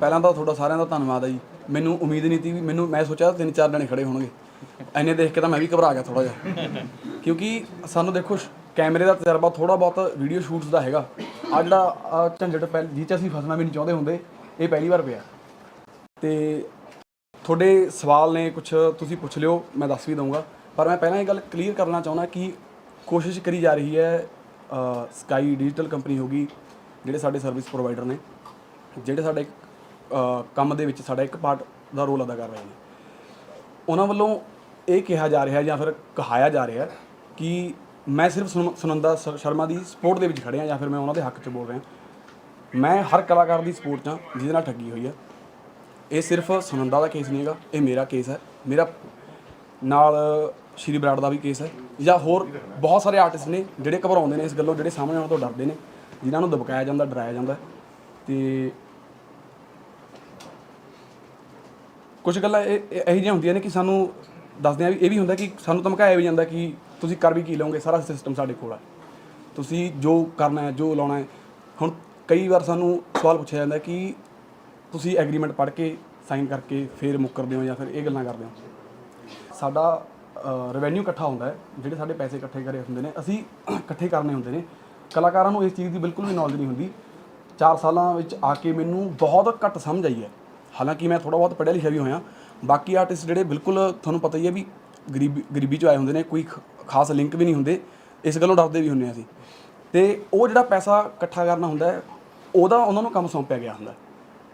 ਪਹਿਲਾਂ ਤਾਂ ਤੁਹਾਡਾ ਸਾਰਿਆਂ ਦਾ ਧੰਨਵਾਦ ਹੈ ਜੀ। ਮੈਨੂੰ ਉਮੀਦ ਨਹੀਂ ਸੀ ਵੀ ਮੈਨੂੰ, ਮੈਂ ਸੋਚਿਆ ਤਿੰਨ ਚਾਰ ਜਣੇ ਖੜੇ ਹੋਣਗੇ। ਐਨੇ ਦੇਖ ਕੇ ਤਾਂ ਮੈਂ ਵੀ ਘਬਰਾ ਗਿਆ ਥੋੜਾ ਜਿਹਾ। ਕਿਉਂਕਿ ਸਾਨੂੰ ਦੇਖੋ ਸ਼- ਕੈਮਰੇ ਦਾ ਤਜਰਬਾ ਥੋੜਾ ਬਹੁਤ ਵੀਡੀਓ ਸ਼ੂਟਸ ਦਾ ਹੈਗਾ। ਆ ਜਿਹੜਾ, ਆਹ ਝੰਜਟ ਪਹਿਲ, ਜਿਹ 'ਚ ਅਸੀਂ ਫਸਣਾ ਵੀ ਨਹੀਂ ਚਾਹੁੰਦੇ ਹੁੰਦੇ, ਇਹ ਪਹਿਲੀ ਵਾਰ ਪਿਆ। ਤੇ ਤੁਹਾਡੇ ਸਵਾਲ ਨੇ ਕੁਝ ਤੁਸੀਂ ਪੁੱਛ ਲਿਓ, ਮੈਂ ਦੱਸ ਵੀ ਦਊਂਗਾ। ਪਰ ਮੈਂ ਪਹਿਲਾਂ ਇਹ ਗੱਲ ਕਲੀਅਰ ਕਰਨਾ ਚਾਹੁੰਦਾ ਕਿ ਕੋਸ਼ਿਸ਼ ਕਰੀ ਜਾ ਰਹੀ ਹੈ ਸਕਾਈ ਡਿਜੀਟਲ ਕੰਪਨੀ ਹੋਗੀ ਜਿਹੜੇ ਸਾਡੇ ਸਰਵਿਸ ਪ੍ਰੋਵਾਈਡਰ ਨੇ। ਜਿਹੜੇ ਸਾਡੇ ਕੰਮ ਦੇ ਵਿੱਚ ਸਾਡਾ ਇੱਕ ਪਾਰਟ ਦਾ ਰੋਲ ਅਦਾ ਕਰ ਰਹੇ ਨੇ। ਉਹਨਾਂ ਵੱਲੋਂ ਇਹ ਕਿਹਾ ਜਾ ਰਿਹਾ ਜਾਂ ਫਿਰ ਕਹਾਇਆ ਜਾ ਰਿਹਾ ਕਿ ਮੈਂ ਸਿਰਫ ਸੁਨ- ਸੁਨੰਦਾ ਸ- ਸ਼ਰਮਾ ਦੀ ਸਪੋਰਟ ਦੇ ਵਿੱਚ ਖੜਿਆ ਜਾਂ ਫਿਰ ਮੈਂ ਉਹਨਾਂ ਦੇ ਹੱਕ 'ਚ ਬੋਲ ਰਿਹਾ। ਮੈਂ ਹਰ ਕਲਾਕਾਰ ਦੀ ਸਪੋਰਟ 'ਚ ਹਾਂ, ਜਿਹਦੇ ਨਾਲ ਠੱਗੀ ਹੋਈ ਹੈ। ਇਹ ਸਿਰਫ ਸੁਨੰਦਾ ਦਾ ਕੇਸ ਨਹੀਂ ਹੈਗਾ, ਇਹ ਮੇਰਾ ਕੇਸ ਹੈ। ਮੇਰਾ ਨਾਲ ਸ਼੍ਰੀ ਬਰਾੜ ਦਾ ਵੀ ਕੇਸ ਹੈ ਜਾਂ ਹੋਰ ਬਹੁਤ ਸਾਰੇ ਆਰਟਿਸਟ ਨੇ ਜਿਹੜੇ ਘਬਰਾਉਂਦੇ ਨੇ ਇਸ ਗੱਲੋਂ, ਜਿਹੜੇ ਸਾਹਮਣੇ ਆਉਣ ਤੋਂ ਡਰਦੇ ਨੇ, ਜਿਨ੍ਹਾਂ ਨੂੰ ਦਬਕਾਇਆ ਜਾਂਦਾ, ਡਰਾਇਆ ਜਾਂਦਾ। ਤੇ ਕੁਝ ਗੱਲਾਂ ਇਹ ਇਹ- ਇਹੋ ਜਿਹੀਆਂ ਹੁੰਦੀਆਂ ਨੇ ਕਿ ਸਾਨੂੰ ਦੱਸਦੇ ਆ ਵੀ ਇਹ ਵੀ ਹੁੰਦਾ ਕਿ ਸਾਨੂੰ ਧਮਕਾਇਆ ਵੀ ਜਾਂਦਾ ਕਿ ਤੁਸੀਂ ਕਰ ਵੀ ਕੀ ਲਓਗੇ, ਸਾਰਾ ਸਿਸਟਮ ਸਾਡੇ ਕੋਲ ਹੈ ਤੁਸੀਂ ਜੋ ਕਰਨਾ ਹੈ, ਜੋ ਲਾਉਣਾ ਹੈ। ਹੁਣ ਕਈ ਵਾਰ ਸਾਨੂੰ ਸਵਾਲ ਪੁੱਛਿਆ ਜਾਂਦਾ ਕਿ ਤੁਸੀਂ ਐਗਰੀਮੈਂਟ ਪੜ੍ਹ ਕੇ ਸਾਈਨ ਕਰਕੇ ਫਿਰ ਮੁੱਕਰਦੇ ਹੋ ਜਾਂ ਫਿਰ ਇਹ ਗੱਲਾਂ ਕਰਦੇ ਹੋ। ਸਾਡਾ ਰੈਵਨਿਊ ਇਕੱਠਾ ਹੁੰਦਾ ਹੈ, ਜਿਹੜੇ ਸਾਡੇ ਪੈਸੇ ਇਕੱਠੇ ਕਰੇ ਹੁੰਦੇ ਨੇ, ਅਸੀਂ ਇਕੱਠੇ ਕਰਨੇ ਹੁੰਦੇ ਨੇ। ਕਲਾਕਾਰਾਂ ਨੂੰ ਇਸ ਚੀਜ਼ ਦੀ ਬਿਲਕੁਲ ਵੀ ਨੌਲੇਜ ਨਹੀਂ ਹੁੰਦੀ। 4 ਸਾਲਾਂ ਵਿੱਚ ਆ ਕੇ ਮੈਨੂੰ ਬਹੁਤ ਘੱਟ ਸਮਝ ਆਈ ਹੈ। ਹਾਲਾਂਕਿ ਮੈਂ ਥੋੜਾ ਬਹੁਤ ਪੜ੍ਹਿਆ ਲਿਖਿਆ ਵੀ ਹੋਇਆ। ਬਾਕੀ ਆਰਟਿਸਟ ਜਿਹੜੇ ਬਿਲਕੁਲ ਤੁਹਾਨੂੰ ਪਤਾ ਹੀ ਹੈ ਵੀ ਗਰੀਬੀ ਗਰੀਬੀ 'ਚੋਂ ਆਏ ਹੁੰਦੇ ਨੇ, ਕੋਈ ਖਾਸ ਲਿੰਕ ਵੀ ਨਹੀਂ ਹੁੰਦੇ। ਇਸ ਗੱਲੋਂ ਡਰਦੇ ਵੀ ਹੁੰਦੇ ਹਾਂ ਅਸੀਂ। ਤੇ ਉਹ ਜਿਹੜਾ ਪੈਸਾ ਇਕੱਠਾ ਕਰਨਾ ਹੁੰਦਾ ਹੈ, ਉਹਦਾ ਉਹਨਾਂ ਨੂੰ ਕੰਮ ਸੌਂਪਿਆ ਗਿਆ ਹੁੰਦਾ। ਹੈ।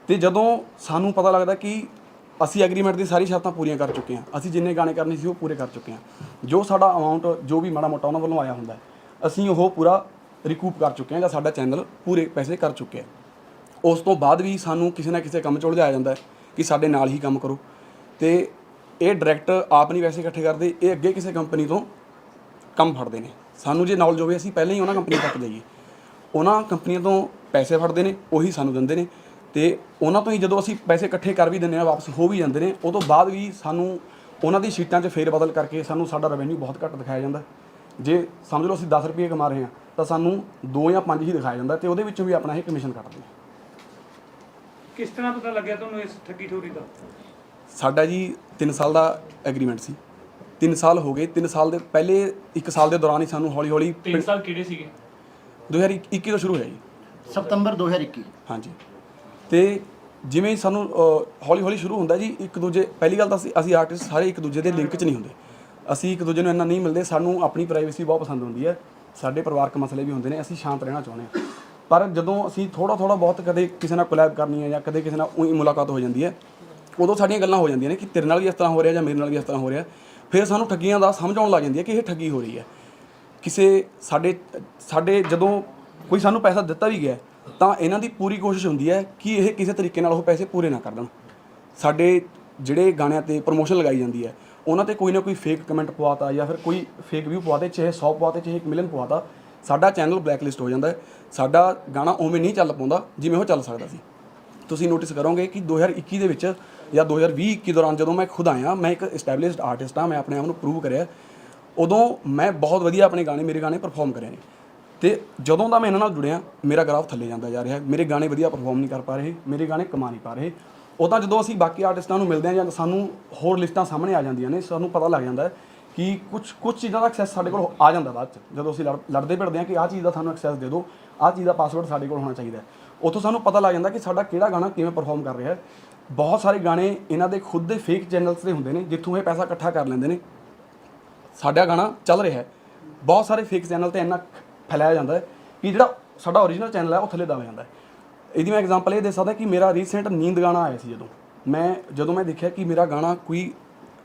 ਤੇ ਜਦੋਂ ਸਾਨੂੰ ਪਤਾ ਲੱਗਦਾ ਕਿ ਅਸੀਂ ਐਗਰੀਮੈਂਟ ਦੀ ਸਾਰੀ ਸ਼ਰਤਾਂ ਪੂਰੀਆਂ ਕਰ ਚੁੱਕੇ ਹਾਂ, ਅਸੀਂ ਜਿੰਨੇ ਗਾਣੇ ਕਰਨੇ ਸੀ ਉਹ ਪੂਰੇ ਕਰ ਚੁੱਕੇ ਹਾਂ। ਜੋ ਸਾਡਾ ਅਮਾਉਂਟ ਜੋ ਵੀ ਮਾੜਾ ਮੋਟਾ ਉਹਨਾਂ ਵੱਲੋਂ ਆਇਆ ਹੁੰਦਾ ਅਸੀਂ ਉਹ ਪੂਰਾ ਰਿਕੂਪ ਕਰ ਚੁੱਕੇ ਹਾਂ ਜਾਂ ਸਾਡਾ ਚੈਨਲ ਪੂਰੇ ਪੈਸੇ ਕਰ ਚੁੱਕਿਆ ਹੈ। ਉਸ ਤੋਂ ਬਾਅਦ ਵੀ ਸਾਨੂੰ ਕਿਸੇ ਨਾ ਕਿਸੇ ਕੰਮ 'ਚ ਉਲਝਾਇਆ ਜਾਂਦਾ ਹੈ ਕਿ ਸਾਡੇ ਨਾਲ ਹੀ ਕੰਮ ਕਰੋ। ਤੇ ਇਹ ਡਾਇਰੈਕਟ ਆਪ ਨਹੀਂ ਪੈਸੇ ਇਕੱਠੇ ਕਰਦੇ, ਇਹ ਅੱਗੇ ਕਿਸੇ ਕੰਪਨੀ ਤੋਂ ਕੰਮ ਫੜਦੇ ਨੇ। ਸਾਨੂੰ ਜੇ ਨੌਲੇਜ ਹੋਵੇ, ਅਸੀਂ ਪਹਿਲਾਂ ਹੀ ਉਹਨਾਂ ਕੰਪਨੀ ਤੱਕ ਜਾਈਏ। ਉਹਨਾਂ ਕੰਪਨੀਆਂ ਤੋਂ ਪੈਸੇ ਫੜਦੇ ਨੇ, ਉਹੀ ਸਾਨੂੰ ਦਿੰਦੇ ਨੇ। ਤੇ ਉਹਨਾਂ ਤੋਂ ਹੀ ਜਦੋਂ ਅਸੀਂ ਪੈਸੇ ਇਕੱਠੇ ਕਰ ਵੀ ਦਿੰਦੇ ਆ ਵਾਪਸ ਹੋ ਵੀ ਜਾਂਦੇ ਨੇ ਉਹ ਤੋਂ ਬਾਅਦ ਵੀ ਸਾਨੂੰ ਉਹਨਾਂ ਦੀ ਸ਼ੀਟਾਂ 'ਚ ਫੇਰ ਬਦਲ ਕਰਕੇ ਸਾਨੂੰ ਸਾਡਾ ਰੈਵਨਿਊ ਬਹੁਤ ਘੱਟ ਦਿਖਾਇਆ ਜਾਂਦਾ ਜੇ ਸਮਝ ਲਓ, ਅਸੀਂ 10 ਰੁਪਏ ਕਮਾ ਰਹੇ ਹਾਂ, ਤਾਂ ਸਾਨੂੰ 2 ਜਾਂ 5 ਹੀ ਦਿਖਾਇਆ ਜਾਂਦਾ ਤੇ ਉਹਦੇ ਵਿੱਚੋਂ ਵੀ ਆਪਣਾ ਇਹ ਕਮਿਸ਼ਨ ਕੱਟਦੇ ਆ ਕਿਸ ਤਰ੍ਹਾਂ ਪਤਾ ਲੱਗਿਆ ਤੁਹਾਨੂੰ ਇਸ ਠੱਗੀ ਠੋਰੀ ਦਾ? ਸਾਡਾ ਜੀ 3 ਸਾਲ ਦਾ ਐਗਰੀਮੈਂਟ ਸੀ। 3 ਸਾਲ ਹੋ ਗਏ 3 ਸਾਲ ਦੇ ਪਹਿਲੇ 1 ਸਾਲ ਦੇ ਦੌਰਾਨ ਹੀ ਸਾਨੂੰ ਹੌਲੀ ਹੌਲੀ 3 ਸਾਲ ਕਿਹੜੇ ਸੀਗੇ? 2021 ਤੋਂ ਸ਼ੁਰੂ ਹੋਇਆ ਜੀ। ਸਤੰਬਰ 2021 ਹਾਂਜੀ। ਤੇ ਜਿਵੇਂ ਹੀ ਸਾਨੂੰ ਹੌਲੀ ਹੌਲੀ ਸ਼ੁਰੂ ਹੁੰਦਾ ਜੀ ਇੱਕ ਦੂਜੇ ਪਹਿਲੀ ਗੱਲ ਤਾਂ ਅਸੀਂ ਅਸੀਂ ਆਰਟਿਸਟ ਸਾਰੇ ਇੱਕ ਦੂਜੇ ਦੇ ਲਿੰਕ 'ਚ ਨਹੀਂ ਹੁੰਦੇ। ਅਸੀਂ ਇੱਕ ਦੂਜੇ ਨੂੰ ਇੰਨਾ ਨਹੀਂ ਮਿਲਦੇ ਸਾਨੂੰ ਆਪਣੀ ਪ੍ਰਾਈਵੇਸੀ ਬਹੁਤ ਪਸੰਦ ਹੁੰਦੀ ਹੈ। ਸਾਡੇ ਪਰਿਵਾਰਕ ਮਸਲੇ ਵੀ ਹੁੰਦੇ ਨੇ ਅਸੀਂ ਸ਼ਾਂਤ ਰਹਿਣਾ ਚਾਹੁੰਦੇ ਹਾਂ। ਪਰ ਜਦੋਂ ਅਸੀਂ ਥੋੜਾ ਥੋੜਾ ਬਹੁਤ ਕਦੇ ਕਿਸੇ ਨਾਲ ਕੋਲੈਬ ਕਰਨੀ ਹੈ ਜਾਂ ਕਦੇ ਕਿਸੇ ਨਾਲ ਉਹੀ ਮੁਲਾਕਾਤ ਹੋ ਜਾਂਦੀ ਹੈ, ਉਦੋਂ ਸਾਡੀਆਂ ਗੱਲਾਂ ਹੋ ਜਾਂਦੀਆਂ ਨੇ ਕਿ ਤੇਰੇ ਨਾਲ ਵੀ ਇਸ ਤਰ੍ਹਾਂ ਹੋ ਰਿਹਾ ਜਾਂ ਮੇਰੇ ਨਾਲ ਵੀ ਇਸ ਤਰ੍ਹਾਂ ਹੋ ਰਿਹਾ। ਫਿਰ ਸਾਨੂੰ ਠੱਗੀਆਂ ਦਾ ਸਮਝ ਆਉਣ ਲੱਗ ਜਾਂਦੀ ਹੈ ਕਿ ਇਹ ਠੱਗੀ ਹੋ ਰਹੀ ਹੈ। ਕਿਸੇ ਸਾਡੇ ਸਾਡੇ ਜਦੋਂ ਕੋਈ ਸਾਨੂੰ ਪੈਸਾ ਦਿੱਤਾ ਵੀ ਗਿਆ, ਤਾਂ ਇਹਨਾਂ ਦੀ ਪੂਰੀ ਕੋਸ਼ਿਸ਼ ਹੁੰਦੀ ਹੈ ਕਿ ਇਹ ਕਿਸੇ ਤਰੀਕੇ ਨਾਲ ਉਹ ਪੈਸੇ ਪੂਰੇ ਨਾ ਕਰ ਦੇਣ। ਸਾਡੇ ਜਿਹੜੇ ਗਾਣਿਆਂ ਤੇ ਪ੍ਰੋਮੋਸ਼ਨ ਲਗਾਈ ਜਾਂਦੀ ਹੈ, ਉਹਨਾਂ ਤੇ ਕੋਈ ਨਾ ਕੋਈ ਫੇਕ ਕਮੈਂਟ ਪਵਾਤਾ ਜਾਂ ਫਿਰ ਕੋਈ ਫੇਕ ਵਿਊ ਪਵਾਤੇ ਚਾਹੇ 100 ਪਵਾਤੇ ਚਾਹੇ 1 ਮਿਲੀਅਨ ਪਵਾਤਾ ਸਾਡਾ ਚੈਨਲ ਬਲੈਕਲਿਸਟ ਹੋ ਜਾਂਦਾ ਹੈ। ਸਾਡਾ ਗਾਣਾ ਉਵੇਂ ਨਹੀਂ ਚੱਲ ਪਾਉਂਦਾ ਜਿਵੇਂ ਉਹ ਚੱਲ ਸਕਦਾ ਸੀ। ਤੁਸੀਂ ਨੋਟਿਸ ਕਰੋਗੇ ਕਿ 2021 ਦੇ ਵਿੱਚ ਜਾਂ 2020-21 ਦੌਰਾਨ ਜਦੋਂ ਮੈਂ ਖੁਦ ਆਇਆ, ਮੈਂ ਇੱਕ ਐਸਟੈਬਲਿਸ਼ਡ ਆਰਟਿਸਟ ਹਾਂ, ਮੈਂ ਆਪਣੇ ਆਪ ਨੂੰ ਪ੍ਰੂਵ ਕਰਿਆ। ਉਦੋਂ ਮੈਂ ਬਹੁਤ ਵਧੀਆ ਆਪਣੇ ਗਾਣੇ, ਮੇਰੇ ਗਾਣੇ ਪਰਫਾਰਮ ਕਰੇ ਨੇ। ਤੇ ਜਦੋਂ ਦਾ ਮੈਂ ਇਹਨਾਂ ਨਾਲ ਜੁੜਿਆ, ਮੇਰਾ ਗ੍ਰਾਫ ਥੱਲੇ ਜਾਂਦਾ ਜਾ ਰਿਹਾ। ਮੇਰੇ ਗਾਣੇ ਵਧੀਆ ਪਰਫਾਰਮ ਨਹੀਂ ਕਰ ਪਾ ਰਹੇ, ਮੇਰੇ ਗਾਣੇ ਕਮਾ ਨਹੀਂ ਪਾ ਰਹੇ। ਉਦਾਂ ਜਦੋਂ ਅਸੀਂ ਬਾਕੀ ਆਰਟਿਸਟਾਂ ਨੂੰ ਮਿਲਦੇ ਹਾਂ ਜਾਂ ਸਾਨੂੰ ਹੋਰ ਲਿਸਟਾਂ ਸਾਹਮਣੇ ਆ ਜਾਂਦੀਆਂ ਨੇ, ਸਾਨੂੰ ਪਤਾ ਲੱਗ ਜਾਂਦਾ ਹੈ ਕਿ ਕੁਝ ਕੁਝ ਚੀਜ਼ਾਂ ਦਾ ਐਕਸੈਸ ਸਾਡੇ ਕੋਲ ਆ ਜਾਂਦਾ ਬਾਅਦ ਚ। ਜਦੋਂ ਅਸੀਂ ਲੜ- ਲੜਦੇ ਭਿੜਦੇ ਹਾਂ ਕਿ ਆਹ ਚੀਜ਼ ਦਾ ਸਾਨੂੰ ਐਕਸੈਸ ਦੇ ਦਿਓ, ਆਹ ਚੀਜ਼ ਦਾ ਪਾਸਵਰਡ ਸਾਡੇ ਕੋਲ ਹੋਣਾ ਚਾਹੀਦਾ ਹੈ। ਉੱਥੋਂ ਸਾਨੂੰ ਪਤਾ ਲੱਗ ਜਾਂਦਾ ਕਿ ਸਾਡਾ ਕਿਹੜਾ ਗਾਣਾ ਕਿਵੇਂ ਪਰਫਾਰਮ ਕਰ ਰਿਹਾ ਹੈ। ਬਹੁਤ ਸਾਰੇ ਗਾਣੇ ਇਹਨਾਂ ਦੇ ਖੁਦ ਦੇ ਫੇਕ ਚੈਨਲਸ ਦੇ ਹੁੰਦੇ ਨੇ, ਜਿੱਥੋਂ ਇਹ ਪੈਸਾ ਇਕੱਠਾ ਕਰ ਲੈਂਦੇ ਨੇ। ਸਾਡਾ ਗਾਣਾ ਚੱਲ ਰਿਹਾ ਹੈ। ਬਹੁਤ ਸਾਰੇ ਫੇਕ ਚੈਨਲ ਤੇ ਇੰਨਾ ਫੈਲਾਇਆ ਜਾਂਦਾ ਹੈ ਕਿ ਜਿਹੜਾ ਸਾਡਾ ਓਰੀਜਨਲ ਚੈਨਲ ਹੈ, ਉਹ ਥੱਲੇ ਦਬ ਜਾਂਦਾ ਹੈ। ਇਹਦੀ ਮੈਂ ਐਗਜ਼ਾਮਪਲ ਇਹ ਦੇ ਸਕਦਾ ਕਿ ਮੇਰਾ ਰੀਸੈਂਟ ਨੀਂਦ ਗਾਣਾ ਆਇਆ ਸੀ ਜਦੋਂ। ਮੈਂ ਜਦੋਂ ਮੈਂ ਦੇਖਿਆ ਕਿ ਮੇਰਾ ਗਾਣਾ ਕੋਈ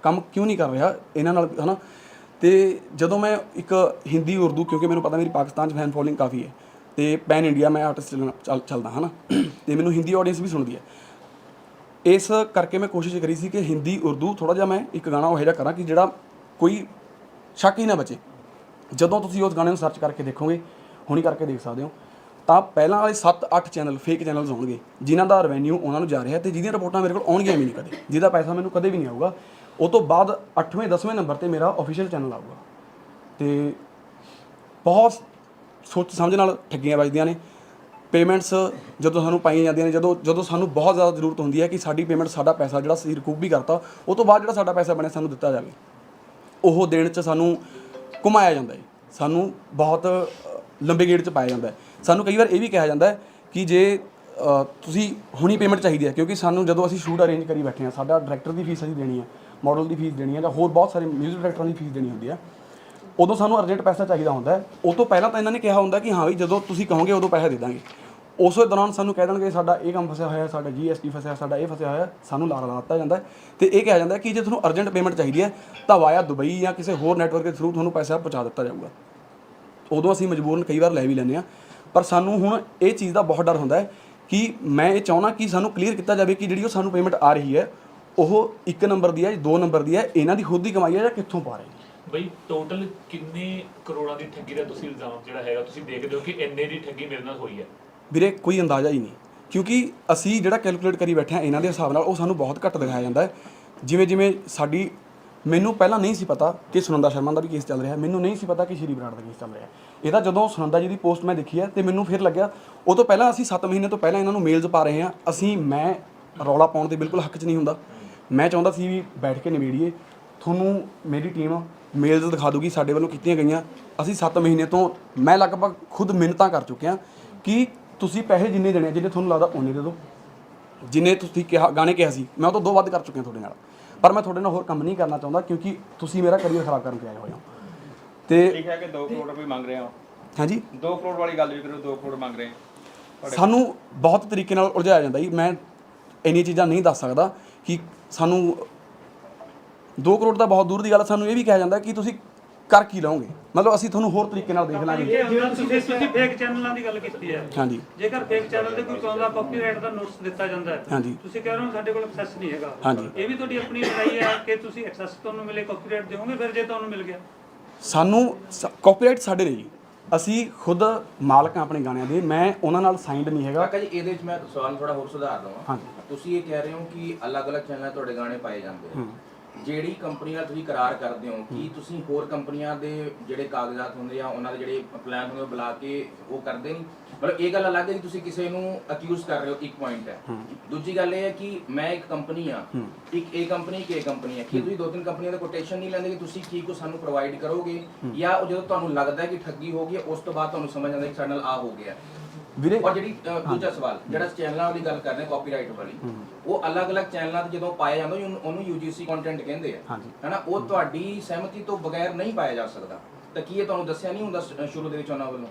ਕੰਮ ਕਿਉਂ ਨਹੀਂ ਕਰ ਰਿਹਾ ਇਹਨਾਂ ਨਾਲ, ਹਨਾ? ਤੇ ਜਦੋਂ ਮੈਂ ਇੱਕ ਹਿੰਦੀ, ਉਰਦੂ, ਕਿਉਂਕਿ ਮੈਨੂੰ ਪਤਾ ਮੇਰੀ ਪਾਕਿਸਤਾਨ 'ਚ ਫੈਨ ਫੋਲੋਇੰਗ ਕਾਫੀ ਹੈ, ਤੇ ਪੈਨ ਇੰਡੀਆ ਮੈਂ ਆਰਟਿਸਟ ਚੱਲਦਾ, ਹਨਾ? ਤੇ ਮੈਨੂੰ ਹਿੰਦੀ ਆਡੀਅנס ਵੀ ਸੁਣਦੀ ਹੈ। ਇਸ ਕਰਕੇ ਮੈਂ ਕੋਸ਼ਿਸ਼ ਕਰੀ ਸੀ ਕਿ ਹਿੰਦੀ, ਉਰਦੂ ਥੋੜਾ ਜਿਹਾ ਮੈਂ ਇੱਕ ਗਾਣਾ ਉਹ ਜਿਹਾ ਕਰਾਂ ਕਿ ਜਿਹੜਾ ਕੋਈ ਸ਼ੱਕ ਹੀ ਨਾ ਬਚੇ। ਜਦੋਂ ਤੁਸੀਂ ਉਸ ਗਾਣੇ ਨੂੰ ਸਰਚ ਕਰਕੇ ਦੇਖੋਗੇ, ਹੁਣੀ ਕਰਕੇ ਦੇਖ ਸਕਦੇ ਹੋ, ਤਾਂ ਪਹਿਲਾਂ ਵਾਲੇ 7-8 ਚੈਨਲ ਫੇਕ ਚੈਨਲਸ ਹੋਣਗੇ, ਜਿਨ੍ਹਾਂ ਦਾ ਰੈਵਨਿਊ ਉਹਨਾਂ ਨੂੰ ਜਾ ਰਿਹਾ ਤੇ ਜਿਹਦੀਆਂ ਰਿਪੋਰਟਾਂ ਮੇਰੇ ਕੋਲ ਆਉਣਗੀਆਂ ਵੀ ਨਹੀਂ ਕਦੇ, ਜਿਹਦਾ ਪੈਸਾ ਮੈਨੂੰ ਕਦੇ ਵੀ ਨਹੀਂ ਆਊਗਾ। ਉਹ ਤੋਂ ਬਾਅਦ 8ਵੇਂ 10ਵੇਂ ਨੰਬਰ ਤੇ ਮੇਰਾ ਅਫੀਸ਼ੀਅਲ ਚੈਨਲ ਆਊਗਾ। ਤੇ ਬਹੁਤ ਸੋਚ ਸਮਝ ਨਾਲ ਠੱਗੀਆਂ ਵੱਜਦੀਆਂ ਨੇ। ਪੇਮੈਂਟਸ ਜਦੋਂ ਸਾਨੂੰ ਪਾਈਆਂ ਜਾਂਦੀਆਂ ਨੇ, ਜਦੋਂ ਜਦੋਂ ਸਾਨੂੰ ਬਹੁਤ ਜ਼ਿਆਦਾ ਜ਼ਰੂਰਤ ਹੁੰਦੀ ਹੈ ਕਿ ਸਾਡੀ ਪੇਮੈਂਟ ਸਾਡਾ ਪੈਸਾ ਜਿਹੜਾ ਅਸੀਂ ਰਿਕੂਪ ਵੀ ਕਰਤਾ, ਉਹ ਤੋਂ ਬਾਅਦ ਜਿਹੜਾ ਸਾਡਾ ਪੈਸਾ ਬਣਿਆ, ਸਾਨੂੰ ਦਿੱਤਾ ਜਾਵੇ। ਉਹ ਦੇਣ 'ਚ ਸਾਨੂੰ ਘੁਮਾਇਆ ਜਾਂਦਾ ਹੈ। ਸਾਨੂੰ ਬਹੁਤ ਲੰਬੇ ਗੇੜ 'ਚ ਪਾਇਆ ਜਾਂਦਾ ਹੈ। ਸਾਨੂੰ ਕਈ ਵਾਰ ਇਹ ਵੀ ਕਿਹਾ ਜਾਂਦਾ ਹੈ ਕਿ ਜੇ ਤੁਸੀਂ ਹੁਣੀ ਪੇਮੈਂਟ ਚਾਹੀਦੀ ਹੈ, ਕਿਉਂਕਿ ਸਾਨੂੰ ਜਦੋਂ ਅਸੀਂ ਸ਼ੂਟ ਅਰੇਂਜ ਕਰੀ ਬੈਠੇ ਹਾਂ, ਸਾਡਾ ਡਾਇਰੈਕਟਰ ਦੀ ਫੀਸ ਅਸੀਂ ਦੇਣੀ ਹੈ। ਮਾਡਲ ਦੀ ਫੀਸ ਦੇਣੀ ਹੈ ਜਾਂ ਹੋਰ ਬਹੁਤ ਸਾਰੇ ਮਿਊਜ਼ਿਕ ਡਾਇਰੈਕਟਰਾਂ ਦੀ ਫੀਸ ਦੇਣੀ ਹੁੰਦੀ ਹੈ। ਉਦੋਂ ਸਾਨੂੰ ਅਰਜੈਂਟ ਪੈਸਾ ਚਾਹੀਦਾ ਹੁੰਦਾ ਹੈ। ਉਹ ਤੋਂ ਪਹਿਲਾਂ ਤਾਂ ਇਹਨਾਂ ਨੇ ਕਿਹਾ ਹੁੰਦਾ ਕਿ ਹਾਂ ਵੀ ਜਦੋਂ ਤੁਸੀਂ ਕਹੋਗੇ ਉਦੋਂ ਪੈਸਾ ਦੇ ਦਾਂਗੇ। ਉਸੇ ਦੌਰਾਨ ਸਾਨੂੰ ਕਹਿ ਦੇਣਗੇ ਸਾਡਾ ਇਹ ਕੰਮ ਫਸਿਆ ਹੋਇਆ, ਸਾਡਾ ਜੀਐਸਟੀ ਫਸਿਆ, ਸਾਡਾ ਇਹ ਫਸਿਆ ਹੋਇਆ, ਸਾਨੂੰ ਲਾਰਾ ਲਾ ਦਿੱਤਾ ਜਾਂਦਾ ਹੈ। ਤੇ ਇਹ ਕਿਹਾ ਜਾਂਦਾ ਕਿ ਜੇ ਤੁਹਾਨੂੰ ਅਰਜੈਂਟ ਪੇਮੈਂਟ ਚਾਹੀਦੀ ਹੈ, ਤਾਂ ਵਾਇਆ ਦੁਬਈ ਜਾਂ ਕਿਸੇ ਹੋਰ ਨੈਟਵਰਕ ਦੇ ਥਰੂ ਤੁਹਾਨੂੰ ਪੈਸਾ ਪਹੁੰਚਾ ਦਿੱਤਾ ਜਾਊਗਾ। ਉਦੋਂ ਅਸੀਂ ਮਜਬੂਰਨ ਕਈ ਵਾਰ ਲੈ ਵੀ ਲੈਂਦੇ ਆ ਪਰ ਸਾਨੂੰ ਹੁਣ ਇਹ ਚੀਜ਼ ਦਾ ਬਹੁਤ ਡਰ ਹੁੰਦਾ ਹੈ ਕਿ ਮੈਂ ਇਹ ਚਾਹੁੰਦਾ ਕਿ ਸਾਨੂੰ ਕਲੀਅਰ ਕੀਤਾ ਜਾਵੇ ਕਿ ਜਿਹੜੀ ਉਹ ਸਾਨੂੰ ਪੇਮੈਂਟ ਆ ਰਹੀ ਹੈ ਉਹ ਇੱਕ ਨੰਬਰ ਦੀ ਹੈ ਦੋ ਨੰਬਰ ਦੀ ਹੈ ਇਹਨਾਂ ਦੀ ਖੁਦ ਦੀ ਕਮਾਈ ਹੈ ਜਾਂ ਕਿੱਥੋਂ ਪਾ ਰਹੇ ਨੇ? ਬਈ ਟੋਟਲ ਕਿੰਨੇ ਕਰੋੜਾਂ ਦੀ ਠੱਗੀ ਦਾ ਤੁਸੀਂ ਇਲਜ਼ਾਮ ਜਿਹੜਾ ਹੈਗਾ ਤੁਸੀਂ ਦੇਖਦੇ ਹੋ ਕਿ ਇੰਨੇ ਦੀ ਠੱਗੀ ਮੇਰੇ ਨਾਲ ਹੋਈ ਹੈ? ਵੀਰੇ ਕੋਈ ਅੰਦਾਜ਼ਾ ਹੀ ਨਹੀਂ। ਕਿਉਂਕਿ ਅਸੀਂ ਜਿਹੜਾ ਕੈਲਕੂਲੇਟ ਕਰੀ ਬੈਠੇ ਆ ਇਹਨਾਂ ਦੇ ਹਿਸਾਬ ਨਾਲ ਉਹ ਸਾਨੂੰ ਬਹੁਤ ਘੱਟ ਦਿਖਾਇਆ ਜਾਂਦਾ ਹੈ। ਜਿਵੇਂ ਜਿਵੇਂ ਸਾਡੀ ਮੈਨੂੰ ਪਹਿਲਾਂ ਨਹੀਂ ਸੀ ਪਤਾ ਕਿ ਸੁਨੰਦਾ ਸ਼ਰਮਾ ਦਾ ਵੀ ਕੇਸ ਚੱਲ ਰਿਹਾ ਮੈਨੂੰ ਨਹੀਂ ਸੀ ਪਤਾ ਕਿ ਸ਼੍ਰੀ ਬਰਾੜ ਦਾ ਕੇਸ ਚੱਲ ਰਿਹਾ। ਇਹਦਾ ਜਦੋਂ ਸੁਨੰਦਾ ਜੀ ਦੀ ਪੋਸਟ ਮੈਂ ਦੇਖੀ ਹੈ ਤੇ ਮੈਨੂੰ ਫਿਰ ਲੱਗਿਆ ਉਹ ਤੋਂ ਪਹਿਲਾਂ ਅਸੀਂ 7 ਮਹੀਨੇ ਤੋਂ ਪਹਿਲਾਂ ਇਹਨਾਂ ਨੂੰ ਮੇਲਸ ਪਾ ਰਹੇ ਹਾਂ ਅਸੀਂ ਮੈਂ ਰੌਲਾ ਪਾਉਣ ਦੇ ਬਿਲਕੁਲ ਹੱਕ 'ਚ ਨਹੀਂ ਹੁੰਦਾ। ਮੈਂ ਚਾਹੁੰਦਾ ਸੀ ਵੀ ਬੈਠ ਕੇ ਨਿਬੇੜੀਏ। ਤੁਹਾਨੂੰ ਮੇਰੀ ਟੀਮ ਮੇਲਸ ਦਿਖਾ ਦੂਗੀ ਸਾਡੇ ਵੱਲੋਂ ਕੀਤੀਆਂ ਗਈਆਂ। ਅਸੀਂ 7 ਮਹੀਨੇ ਤੋਂ ਮੈਂ ਲਗਭਗ ਖੁਦ ਮਿਹਨਤਾਂ ਕਰ ਚੁੱਕਿਆ ਕਿ ਤੁਸੀਂ ਪੈਸੇ ਜਿੰਨੇ ਦੇਣੇ ਜਿੰਨੇ ਤੁਹਾਨੂੰ ਲੱਗਦਾ ਉਹਨੇ ਦੇ ਦਿਓ। ਜਿੰਨੇ ਤੁਸੀਂ ਕਿਹਾ ਗਾਣੇ ਕਿਹਾ ਸੀ ਮੈਂ ਉਹ ਤੋਂ ਦੋ ਵੱਧ ਕਰ ਚੁੱਕਿਆ ਤੁਹਾਡੇ ਨਾਲ। ਪਰ ਮੈਂ ਤੁਹਾਡੇ ਨਾਲ ਹੋਰ ਕੰਮ ਨਹੀਂ ਕਰਨਾ ਚਾਹੁੰਦਾ ਕਿਉਂਕਿ ਤੁਸੀਂ ਮੇਰਾ ਕਰੀਅਰ ਖਰਾਬ ਕਰਨ ਤੇ ਆਏ ਹੋਏ ਹੋ। ਤੇ ਠੀਕ ਹੈ ਕਿ 2 ਕਰੋੜ ਰੁਪਏ ਮੰਗ ਰਹੇ ਹੋ? ਹਾਂਜੀ। 2 ਕਰੋੜ ਵਾਲੀ ਗੱਲ ਵੀ ਕਰੋ 2 ਕਰੋੜ ਮੰਗ ਰਹੇ ਸਾਨੂੰ ਬਹੁਤ ਤਰੀਕੇ ਨਾਲ ਉਲਝਾਇਆ ਜਾਂਦਾ ਜੀ। ਮੈਂ ਇੰਨੀਆਂ ਚੀਜ਼ਾਂ ਨਹੀਂ ਦੱਸ ਸਕਦਾ। ਕਿ ਸਾਨੂੰ 2 ਕਰੋੜ ਦਾ ਬਹੁਤ ਦੂਰ ਦੀ ਗੱਲ ਹੈ, ਸਾਨੂੰ ਇਹ ਵੀ ਕਿਹਾ ਜਾਂਦਾ ਕਿ ਤੁਸੀਂ ਕਰ ਕੀ ਲਓਗੇ ਮਤਲਬ ਅਸੀਂ ਤੁਹਾਨੂੰ ਹੋਰ ਤਰੀਕੇ ਨਾਲ ਦੇਖ ਲਾਂਗੇ। ਹੁੰਦਾ ਤੁਸੀਂ ਤੁਸੀਂ ਫੇਕ ਚੈਨਲਾਂ ਦੀ ਗੱਲ ਕੀਤੀ ਹੈ। ਹਾਂਜੀ। ਜੇਕਰ ਫੇਕ ਚੈਨਲ ਤੇ ਕੋਈ ਪਾਉਂਦਾ ਕਾਪੀਰਾਈਟ ਦਾ ਨੋਟਿਸ ਦਿੱਤਾ ਜਾਂਦਾ ਹੈ ਹਾਂਜੀ। ਤੁਸੀਂ ਕਹਿ ਰਹੇ ਹੋ ਸਾਡੇ ਕੋਲ ਐਕਸੈਸ ਨਹੀਂ ਹੈਗਾ। ਹਾਂਜੀ। ਇਹ ਵੀ ਤੁਹਾਡੀ ਆਪਣੀ ਲੜਾਈ ਹੈ ਕਿ ਤੁਸੀਂ ਐਕਸੈਸ ਤੁਹਾਨੂੰ ਮਿਲੇ ਕਾਪੀਰਾਈਟ ਦਿਓਗੇ ਫਿਰ ਜੇ ਤੁਹਾਨੂੰ ਮਿਲ ਗਿਆ। ਸਾਨੂੰ ਕਾਪੀਰਾਈਟ ਸਾਡੇ ਨੇ ਜੀ ਅਸੀਂ ਖੁਦ ਮਾਲਕ ਹਾਂ ਆਪਣੇ ਗਾਣਿਆਂ ਦੇ ਮੈਂ ਉਹਨਾਂ ਨਾਲ ਸਾਈਨਡ ਨਹੀਂ ਹੈਗਾ। ਕਾਕਾ ਜੀ ਇਹਦੇ ਵਿੱਚ ਮੈਂ ਸਵਾਲ ਥੋੜਾ ਹੋਰ ਸੁਧਾਰ ਦਵਾਂ। ਹਾਂਜੀ। ਤੁਸੀਂ ਇਹ ਕਹਿ ਰਹੇ ਹੋ ਕਿ ਅਲੱਗ-ਅਲੱਗ ਚੈਨਲਾਂ 'ਤੇ ਤੁਹਾਡੇ ਗਾਣੇ ਪਾਏ ਜਾਂਦੇ ਆ। ਜਿਹੜੀ ਕੰਪਨੀ ਨਾਲ ਤੁਸੀਂ ਕਰਾਰ ਕਰਦੇ ਹੋ ਕੀ ਤੁਸੀਂ ਹੋਰ ਕੰਪਨੀਆਂ ਦੇ ਜਿਹੜੇ ਕਾਗਜ਼ਾਤ ਹੁੰਦੇ ਆ ਉਹਨਾਂ ਦੇ ਜਿਹੜੇ ਪਲਾਨ ਹੁੰਦੇ ਉਹ ਬੁਲਾ ਕੇ ਉਹ ਕਰਦੇ ਨਹੀਂ? ਮਤਲਬ ਇਹ ਗੱਲ ਅਲੱਗ ਹੈ ਕਿ ਤੁਸੀਂ ਕਿਸੇ ਨੂੰ ਅਕਿਊਜ਼ ਕਰ ਰਹੇ ਹੋ ਇੱਕ ਪੁਆਇੰਟ ਹੈ। ਦੂਜੀ ਗੱਲ ਇਹ ਹੈ ਕਿ ਮੈਂ ਇੱਕ ਕੰਪਨੀ ਆ ਇੱਕ ਇਹ ਕੰਪਨੀ ਇਹ ਕੰਪਨੀ ਹੈ ਕੀ ਤੁਸੀਂ ਦੋ ਤਿੰਨ ਕੰਪਨੀਆਂ ਦਾ ਕੋਟੇਸ਼ਨ ਨਹੀਂ ਲੈਂਦੇ ਕਿ ਤੁਸੀਂ ਕੀ ਕੁਝ ਸਾਨੂੰ ਪ੍ਰੋਵਾਈਡ ਕਰੋਗੇ? ਜਾਂ ਉਹ ਜਦੋਂ ਤੁਹਾਨੂੰ ਲੱਗਦਾ ਹੈ ਕਿ ਠੱਗੀ ਹੋ ਗਈ ਉਸ ਤੋਂ ਬਾਅਦ ਤੁਹਾਨੂੰ ਸਮਝ ਆਉਂਦਾ ਕਿ ਸਾਡੇ ਨਾਲ ਆ ਹੋ ਗਿਆ। ਵੀਰੇ ਔਰ ਜਿਹੜੀ ਅ, ਦੂਜਾ ਸਵਾਲ ਜਿਹੜਾ ਚੈਨਲਾਂ ਵਾਲੀ ਗੱਲ ਕਰਦੇ ਕਾਪੀਰਾਈਟ ਵਾਲੀ ਉਹ ਅਲੱਗ-ਅਲੱਗ ਚੈਨਲਾਂ ਤੇ ਜਦੋਂ ਪਾਇਆ ਜਾਂਦਾ ਉਹਨੂੰ- ਉਹਨੂੰ UGC ਕੰਟੈਂਟ ਕਹਿੰਦੇ ਆ। ਹਾਂਜੀ। ਹੈਨਾ ਉਹ ਤੁਹਾਡੀ ਸਹਿਮਤੀ ਤੋਂ ਬਗੈਰ ਨਹੀਂ ਪਾਇਆ ਜਾ ਸਕਦਾ। ਤਾਂ ਕੀ ਇਹ ਤੁਹਾਨੂੰ ਦੱਸਿਆ ਨਹੀਂ ਹੁੰਦਾ ਸ਼- ਸ਼ੁਰੂ ਦੇ ਵਿੱਚ ਉਹਨਾਂ ਵੱਲੋਂ?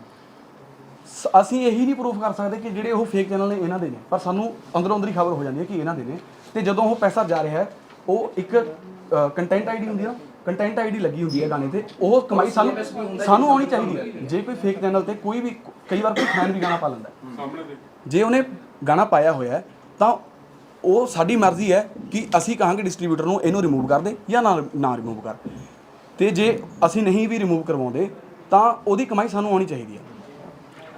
ਸ- ਅਸੀਂ ਇਹੀ ਨਹੀਂ ਪ੍ਰੂਫ ਕਰ ਸਕਦੇ ਕਿ ਜਿਹੜੇ ਉਹ ਫੇਕ ਚੈਨਲ ਨੇ ਇਹਨਾਂ ਦੇ ਨੇ। ਪਰ ਸਾਨੂੰ ਅੰਦਰੋਂ ਅੰਦਰ ਖਬਰ ਹੋ ਜਾਂਦੀ ਹੈ ਕਿ ਇਹਨਾਂ ਦੇ ਨੇ। ਤੇ ਜਦੋਂ ਉਹ ਪੈਸਾ ਜਾ ਰਿਹਾ ਹੈ ਉਹ ਇੱਕ ਕੰਟੈਂਟ ਆਈਡੀ ਹੁੰਦੀ ਆ। ਕੰਟੈਂਟ ਆਈਡੀ ਲੱਗੀ ਹੁੰਦੀ ਹੈ ਗਾਣੇ ਤੇ ਉਹ ਕਮਾਈ ਸਾਨੂੰ ਸਾਨੂੰ ਆਉਣੀ ਚਾਹੀਦੀ ਹੈ। ਜੇ ਕੋਈ ਫੇਕ ਚੈਨਲ ਤੇ ਕੋਈ ਵੀ ਕਈ ਵਾਰ ਕੋਈ ਫੈਨ ਵੀ ਗਾਣਾ ਪਾ ਲੈਂਦਾ ਹੈ। ਜੇ ਉਹਨੇ ਗਾਣਾ ਪਾਇਆ ਹੋਇਆ ਹੈ ਤਾਂ ਉਹ ਸਾਡੀ ਮਰਜ਼ੀ ਹੈ ਕਿ ਅਸੀਂ ਕਹਾਂਗੇ ਡਿਸਟ੍ਰੀਬਿਊਟਰ ਨੂੰ ਇਹਨੂੰ ਰਿਮੂਵ ਕਰ ਦੇ ਜਾਂ ਨਾ ਨਾ ਰਿਮੂਵ ਕਰ। ਤੇ ਜੇ ਅਸੀਂ ਨਹੀਂ ਵੀ ਰਿਮੂਵ ਕਰਵਾਉਂਦੇ ਤਾਂ ਉਹਦੀ ਕਮਾਈ ਸਾਨੂੰ ਆਉਣੀ ਚਾਹੀਦੀ ਹੈ।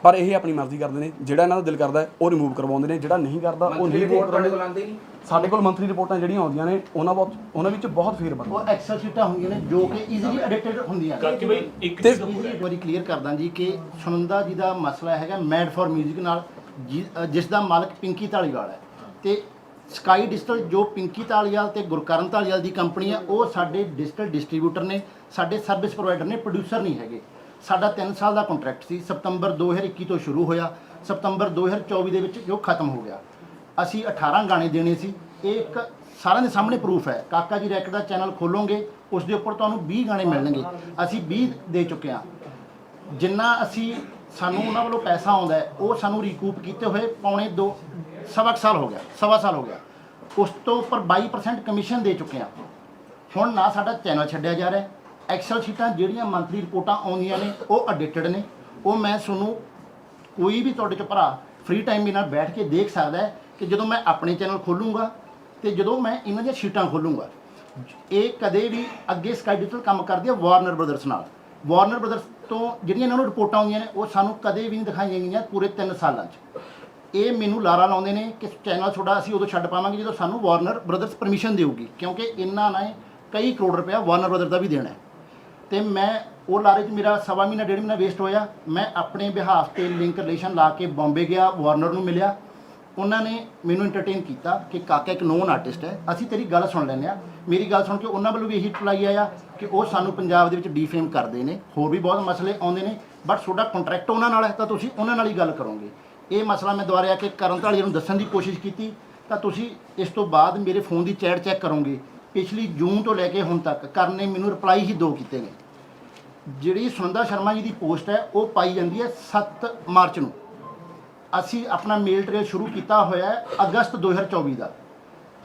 ਪਰ ਇਹ ਆਪਣੀ ਮਰਜ਼ੀ ਕਰਦੇ ਨੇ ਜਿਹੜਾ ਇਹਨਾਂ ਦਾ ਦਿਲ ਕਰਦਾ ਹੈ ਉਹ ਰਿਮੂਵ ਕਰਵਾਉਂਦੇ ਨੇ ਜਿਹੜਾ ਨਹੀਂ ਕਰਦਾ ਉਹ ਨਹੀਂ ਰਿਮੂਵ ਕੋਲ ਆਉਂਦੇ ਨਹੀਂ? ਸਾਡੇ ਕੋਲ ਮੰਥਲੀ ਰਿਪੋਰਟਾਂ ਜਿਹੜੀਆਂ ਆਉਂਦੀਆਂ ਨੇ ਉਹਨਾਂ ਬਹੁਤ ਉਹਨਾਂ ਵਿੱਚ ਬਹੁਤ ਫੇਰ ਬਣਦਾ। ਉਹ ਐਕਸਲ ਸ਼ੀਟਾਂ ਹੁੰਦੀਆਂ ਨੇ ਜੋ ਕਿ ਈਜ਼ੀਲੀ ਐਡਿਟਡ ਹੁੰਦੀਆਂ। ਕਰਕੇ ਬਈ ਇੱਕ ਤੇ- ਇੱਕ ਵਾਰੀ ਕਲੀਅਰ ਕਰਦਾ ਜੀ ਕਿ ਸੁਨੰਦਾ ਜੀ ਦਾ ਮਸਲਾ ਹੈਗਾ ਮੈਡ ਫॉर 뮤직 ਨਾਲ ਜਿ- ਜਿਸ ਦਾ ਮਾਲਕ ਪਿੰਕੀ ਧਾਲੀਵਾਲ ਹੈ। ਤੇ ਸਕਾਈ ਡਿਜੀਟਲ ਜੋ ਪਿੰਕੀ ਧਾਲੀਵਾਲ ਤੇ ਗੁਰਕਰਨ ਧਾਲੀਵਾਲ ਦੀ ਕੰਪਨੀ ਹੈ ਉਹ ਸਾਡੇ ਡਿਜੀਟਲ ਡਿਸਟ੍ਰੀਬਿਊਟਰ ਨੇ ਸਾਡੇ ਸਰਵਿਸ ਪ੍ਰੋਵਾਈਡਰ ਨੇ ਪ੍ਰੋਡਿਊਸਰ ਨਹੀਂ ਹੈਗੇ। ਸਾਡਾ 3 ਸਾਲ ਦਾ ਕੰਟਰੈਕਟ ਸੀ ਸਤੰਬਰ 2021 ਤੋਂ ਸ਼ੁਰੂ ਹੋਇਆ। ਸਤੰਬਰ 2024 ਦੇ ਵਿੱਚ ਜੋ ਖਤਮ ਹੋ ਗਿਆ। ਅਸੀਂ 18 ਗਾਣੇ ਦੇਣੇ ਸੀ। ਇਹ ਇੱਕ ਸਾਰਿਆਂ ਦੇ ਸਾਹਮਣੇ ਪ੍ਰੂਫ ਹੈ। ਕਾਕਾ ਜੀ ਰੈਕਡ ਦਾ ਚੈਨਲ ਖੋਲੋਗੇ, ਉਸ ਦੇ ਉੱਪਰ ਤੁਹਾਨੂੰ 20 ਗਾਣੇ ਮਿਲਣਗੇ। ਅਸੀਂ 20 ਦੇ ਚੁੱਕੇ ਹਾਂ। ਜਿੰਨਾ ਅਸੀਂ, ਸਾਨੂੰ ਉਹਨਾਂ ਵੱਲੋਂ ਪੈਸਾ ਆਉਂਦਾ ਉਹ ਸਾਨੂੰ ਰੀਕੂਪ ਕੀਤੇ ਹੋਏ ਪੌਣੇ 2 ਸਵਾ ਕੁ ਸਾਲ ਹੋ ਗਿਆ, ਸਵਾ ਸਾਲ ਹੋ ਗਿਆ। ਉਸ ਤੋਂ ਉੱਪਰ 22% ਕਮਿਸ਼ਨ ਦੇ ਚੁੱਕੇ ਹਾਂ। ਹੁਣ ਨਾ ਸਾਡਾ ਚੈਨਲ ਛੱਡਿਆ ਜਾ ਰਿਹਾ ਐਕਸਲ ਸ਼ੀਟਾਂ ਜਿਹੜੀਆਂ ਮੰਥਲੀ ਰਿਪੋਰਟਾਂ ਆਉਂਦੀਆਂ ਨੇ, ਉਹ ਐਡਿਟਡ ਨੇ। ਉਹ ਮੈਂ ਤੁਹਾਨੂੰ ਕੋਈ ਵੀ ਤੁਹਾਡੇ ਚੋਂ ਭਰਾ ਫ੍ਰੀ ਟਾਈਮ ਦੇ ਨਾਲ ਬੈਠ ਕੇ ਦੇਖ ਸਕਦਾ ਹੈ। ਕਿ ਜਦੋਂ ਮੈਂ ਆਪਣੇ ਚੈਨਲ ਖੋਲੂੰਗਾ ਤੇ ਜਦੋਂ ਮੈਂ ਇਹਨਾਂ ਦੀਆਂ ਸ਼ੀਟਾਂ ਖੋਲੂੰਗਾ, ਇਹ ਕਦੇ ਵੀ ਅੱਗੇ ਸਕਾਈ ਡਿਜੀਟਲ ਕੰਮ ਕਰਦੀ ਹੈ ਵਾਰਨਰ ਬ੍ਰਦਰਸ ਨਾਲ। ਵਾਰਨਰ ਬ੍ਰਦਰਸ ਤੋਂ ਜਿਹੜੀਆਂ ਇਹਨਾਂ ਨੂੰ ਰਿਪੋਰਟਾਂ ਆਉਂਦੀਆਂ ਨੇ, ਉਹ ਸਾਨੂੰ ਕਦੇ ਵੀ ਨਹੀਂ ਦਿਖਾਈਆਂ ਗਈਆਂ ਪੂਰੇ 3 ਸਾਲਾਂ 'ਚ। ਇਹ ਮੈਨੂੰ ਲਾਰਾ ਲਾਉਂਦੇ ਨੇ ਕਿ ਚੈਨਲ ਤੁਹਾਡਾ ਅਸੀਂ ਉਦੋਂ ਛੱਡ ਪਾਵਾਂਗੇ ਜਦੋਂ ਸਾਨੂੰ ਵਾਰਨਰ ਬ੍ਰਦਰਸ ਪਰਮਿਸ਼ਨ ਦੇਊਗੀ, ਕਿਉਂਕਿ ਇਹਨਾਂ ਨੇ ਕਈ ਕਰੋੜ ਰੁਪਇਆ ਵਾਰਨਰ ਬ੍ਰਦਰ ਦਾ ਵੀ ਦੇਣਾ ਹੈ। ਤੇ ਮੈਂ ਉਹ ਲਾਰੇ 'ਚ ਮੇਰਾ ਸਵਾ ਮਹੀਨਾ, ਡੇਢ ਮਹੀਨਾ ਵੇਸਟ ਹੋਇਆ। ਮੈਂ ਆਪਣੇ ਬਿਹਾਫ ਤੇ ਲਿੰਕ ਰਿਲੇਸ਼ਨ ਲਾ ਕੇ ਬੰਬੇ ਗਿਆ ਵਾਰਨਰ ਨੂੰ ਮਿਲਿਆ। ਉਹਨਾਂ ਨੇ ਮੈਨੂੰ ਐਂਟਰਟੇਨ ਕੀਤਾ ਕਿ ਕਾਕਾ ਇੱਕ ਨੋਨ ਆਰਟਿਸਟ ਹੈ। ਅਸੀਂ ਤੇਰੀ ਗੱਲ ਸੁਣ ਲੈਂਦੇ ਆ ਮੇਰੀ ਗੱਲ ਸੁਣ ਕੇ ਉਹਨਾਂ ਵੱਲੋਂ ਵੀ ਇਹੀ ਰਿਪਲਾਈ ਆਇਆ ਕਿ ਉਹ ਸਾਨੂੰ ਪੰਜਾਬ ਦੇ ਵਿੱਚ ਡੀਫੇਮ ਕਰਦੇ ਨੇ। ਹੋਰ ਵੀ ਬਹੁਤ ਮਸਲੇ ਆਉਂਦੇ ਨੇ ਬਟ ਤੁਹਾਡਾ ਕੰਟਰੈਕਟ ਉਹਨਾਂ ਨਾਲ ਹੈ, ਤਾਂ ਤੁਸੀਂ ਉਹਨਾਂ ਨਾਲ ਹੀ ਗੱਲ ਕਰੋਗੇ। ਇਹ ਮਸਲਾ ਮੈਂ ਦੁਬਾਰਾ ਆ ਕੇ ਕਰਨ ਧਾਲੀਆ ਨੂੰ ਦੱਸਣ ਦੀ ਕੋਸ਼ਿਸ਼ ਕੀਤੀ, ਤਾਂ ਤੁਸੀਂ ਇਸ ਤੋਂ ਬਾਅਦ ਮੇਰੇ ਫੋਨ ਦੀ ਚੈਟ ਚੈੱਕ ਕਰੋਗੇ। ਪਿਛਲੀ ਜੂਨ ਤੋਂ ਲੈ ਕੇ ਹੁਣ ਤੱਕ ਕਰਨ ਨੇ ਮੈਨੂੰ ਰਿਪਲਾਈ ਹੀ ਦੋ ਕੀਤੇ ਨੇ। ਜਿਹੜੀ ਸੁਨੰਦਾ ਸ਼ਰਮਾ ਜੀ ਦੀ ਪੋਸਟ ਹੈ, ਉਹ ਪਾਈ ਜਾਂਦੀ ਹੈ 7 ਮਾਰਚ ਨੂੰ। ਅਸੀਂ ਆਪਣਾ ਮੇਲ ਟ੍ਰੇਲ ਸ਼ੁਰੂ ਕੀਤਾ ਹੋਇਆ ਹੈ ਅਗਸਤ 2024 ਦਾ।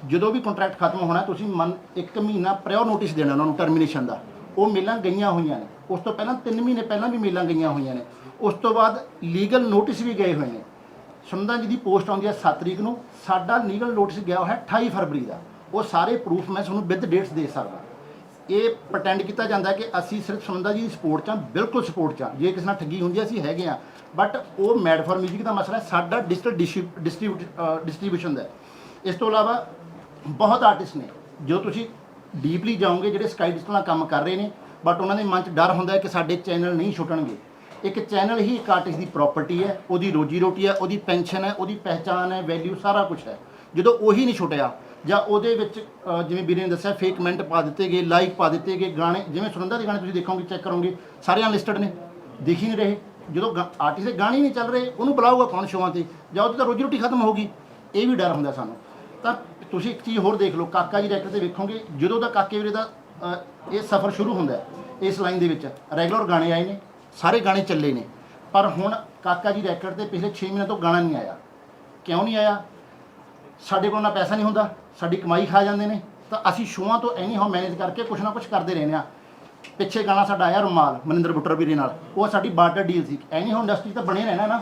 ਜਦੋਂ ਵੀ ਕੰਟਰੈਕਟ ਖਤਮ ਹੋਣਾ ਤੁਸੀਂ ਮਨ, ਇੱਕ ਮਹੀਨਾ ਪ੍ਰਾਇਰ ਨੋਟਿਸ ਦੇਣਾ ਉਹਨਾਂ ਨੂੰ ਟਰਮੀਨੇਸ਼ਨ ਦਾ। ਉਹ ਮੇਲਾਂ ਗਈਆਂ ਹੋਈਆਂ ਨੇ। ਉਸ ਤੋਂ ਪਹਿਲਾਂ 3 ਮਹੀਨੇ ਪਹਿਲਾਂ ਵੀ ਮੇਲਾਂ ਗਈਆਂ ਹੋਈਆਂ ਨੇ। ਉਸ ਤੋਂ ਬਾਅਦ ਲੀਗਲ ਨੋਟਿਸ ਵੀ ਗਏ ਹੋਏ ਨੇ। ਸੁਨੰਦਾ ਜੀ ਦੀ ਪੋਸਟ ਆਉਂਦੀ ਹੈ 7 ਤਰੀਕ ਨੂੰ। ਸਾਡਾ ਲੀਗਲ ਨੋਟਿਸ ਗਿਆ ਹੋਇਆ ਹੈ 28 ਫਰਵਰੀ ਦਾ। ਉਹ ਸਾਰੇ ਪ੍ਰੂਫ ਮੈਂ ਤੁਹਾਨੂੰ ਵਿਦ ਡੇਟਸ ਦੇ ਸਕਦਾ। ਇਹ ਪ੍ਰਟੈਂਡ ਕੀਤਾ ਜਾਂਦਾ ਕਿ ਅਸੀਂ ਸਿਰਫ ਸੁਣਦਾ ਜੀ ਸਪੋਰਟ 'ਚ ਹਾਂ ਬਿਲਕੁਲ ਸਪੋਰਟ 'ਚ ਹਾਂ ਜੇ ਕਿਸੇ ਨਾਲ ਠੱਗੀ ਹੁੰਦੀ ਹੈ, ਅਸੀਂ ਹੈਗੇ ਆ ਬਟ ਉਹ ਮੈਡ ਫਾਰ 뮤직 ਦਾ ਮਸਲਾ ਸਾਡਾ ਡਿਜੀਟਲ ਡਿਸਟ੍ਰੀਬਿਊਸ਼ਨ ਦਾ ਇਸ ਤੋਂ ਇਲਾਵਾ ਬਹੁਤ ਆਰਟਿਸਟ ਨੇ ਜੋ ਤੁਸੀਂ ਡੀਪਲੀ ਜਾਓਗੇ ਜਿਹੜੇ ਸਕਾਈ ਡਿਜੀਟਲ ਨਾਲ ਕੰਮ ਕਰ ਰਹੇ ਨੇ ਬਟ ਉਹਨਾਂ ਦੇ ਮਨ 'ਚ ਡਰ ਹੁੰਦਾ ਹੈ ਕਿ ਸਾਡੇ ਚੈਨਲ ਨਹੀਂ ਛੁੱਟਣਗੇ। ਇੱਕ ਚੈਨਲ ਹੀ ਇੱਕ ਆਰਟਿਸਟ ਦੀ ਪ੍ਰਾਪਰਟੀ ਹੈ ਉਹਦੀ ਰੋਜੀ ਰੋਟੀ ਹੈ ਉਹਦੀ ਪੈਨਸ਼ਨ ਹੈ ਉਹਦੀ ਪਹਿਚਾਨ ਹੈ ਵੈਲਿਊ ਸਾਰਾ ਕੁਝ ਹੈ। ਜਦੋਂ ਉਹੀ ਨਹੀਂ ਛੁੱਟਿਆ ਜਾਂ ਉਹਦੇ ਵਿੱਚ ਅ, ਜਿਵੇਂ ਵੀਰੇ ਨੇ ਦੱਸਿਆ ਫੇਕ ਕਮੈਂਟ ਪਾ ਦਿੱਤੇ ਗਏ ਲਾਈਕ ਪਾ ਦਿੱਤੇ ਗਏ ਗਾਣੇ ਜਿਵੇਂ ਸੁਨੰਦਾ ਦੇ ਗਾਣੇ ਤੁਸੀਂ ਦੇਖੋਗੇ ਚੈੱਕ ਕਰੋਗੇ ਸਾਰੇ ਅਨਲਿਸਟਡ ਨੇ ਦਿਖ ਹੀ ਨਹੀਂ ਰਹੇ। ਜਦੋਂ ਆਰਟਿਸਟ ਦੇ ਗਾਣੇ ਹੀ ਨਹੀਂ ਚੱਲ ਰਹੇ ਉਹਨੂੰ ਬੁਲਾਊਗਾ ਕੌਣ ਸ਼ੋਆਂ ਤੇ? ਜਾਂ ਉਹਦੀ ਤਾਂ ਰੋਜੀ ਰੋਟੀ ਖਤਮ ਹੋਊਗੀ ਇਹ ਵੀ ਡਰ ਹੁੰਦਾ ਸਾਨੂੰ। ਤਾਂ ਤੁਸੀਂ ਇੱਕ ਚੀਜ਼ ਹੋਰ ਦੇਖ ਲਓ ਕਾਕਾ ਜੀ ਡਾਇਰੈਕਟਰ ਤੇ ਵੇਖੋਗੇ ਜਦੋਂ ਦਾ ਕਾਕੇ ਵੀਰੇ ਦਾ ਅ, ਇਹ ਸਫ਼ਰ ਸ਼ੁਰੂ ਹੁੰਦਾ ਹੈ ਇਸ ਲਾਈਨ ਦੇ ਵਿੱਚ ਰੈਗੂਲਰ ਗਾਣੇ ਆਏ ਨੇ ਸਾਰੇ ਗਾਣੇ ਚੱਲੇ ਨੇ। ਪਰ ਹੁਣ ਕਾਕਾ ਜੀ ਰੈਕਡ ਤੇ ਪਿਛਲੇ 6 ਮਹੀਨਿਆਂ ਤੋਂ ਗਾਣਾ ਨਹੀਂ ਆਇਆ। ਕਿਉਂ ਨਹੀਂ ਆਇਆ? ਸਾਡੇ ਕੋਲ ਨਾ ਪੈਸਾ ਨਹੀਂ ਹੁੰਦਾ। ਸਾਡੀ ਕਮਾਈ ਖਾ ਜਾਂਦੇ ਨੇ, ਤਾਂ ਅਸੀਂ ਸ਼ੋਆਂ ਤੋਂ ਐਨੀ ਹੋ ਮੈਨੇਜ ਕਰਕੇ ਕੁਛ ਨਾ ਕੁਛ ਕਰਦੇ ਰਹਿੰਦੇ ਆ ਪਿੱਛੇ ਗਾਣਾ ਸਾਡਾ ਆਇਆ ਰੁਮਾਲ, ਮਨਿੰਦਰ ਬੁੱਟਰ ਵੀਰੇ ਨਾਲ। ਉਹ ਸਾਡੀ ਬਾਰਟਰ ਡੀਲ ਸੀ। ਐਨੀ ਹੋ ਇੰਡਸਟਰੀ ਤਾਂ ਬਣੇ ਰਹਿਣਾ ਨਾ।